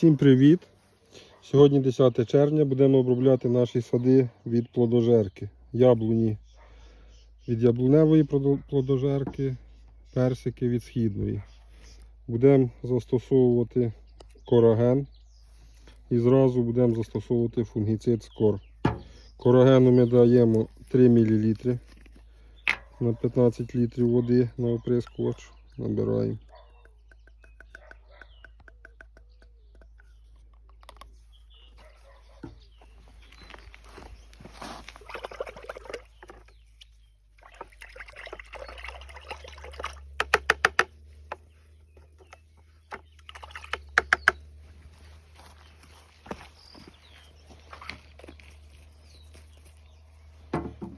Всім привіт! Сьогодні 10 червня будемо обробляти наші сади від плодожерки. Яблуні від яблуневої плодожерки, персики від східної. Будемо застосовувати кораген і зразу будемо застосовувати фунгіцид скор. Корагену ми даємо 3 мл на 15 літрів води на оприскувач. Набираємо.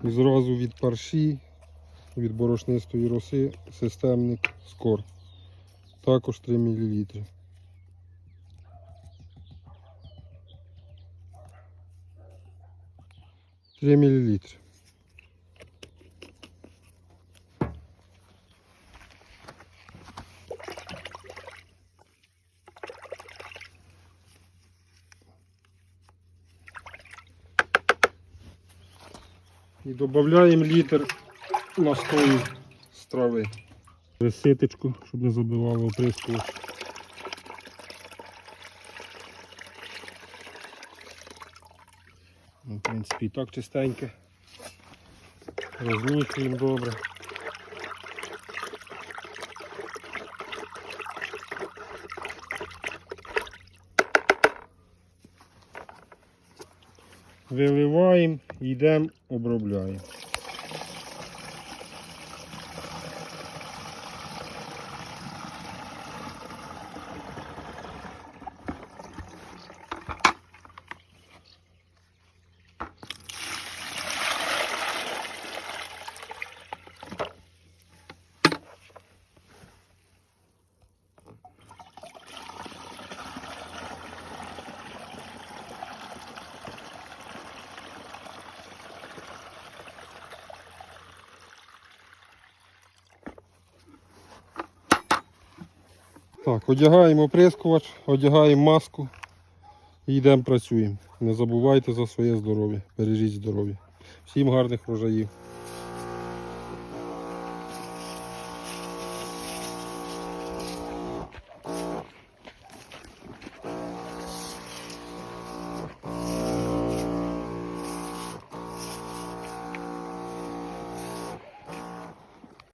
І зразу від парші, від борошнистої роси, системник скор. Також 3 мл. Три миллилитра. І додаємо літр настою з трави. Ситочку, щоб не забивало оприскувач. Ну, В принципі, і так чистеньке. Розмішуємо добре. Виливаємо, йдемо, обробляємо. Так, одягаємо оприскувач, одягаємо маску і йдемо працюємо. Не забувайте за своє здоров'я. Бережіть здоров'я. Всім гарних врожаїв.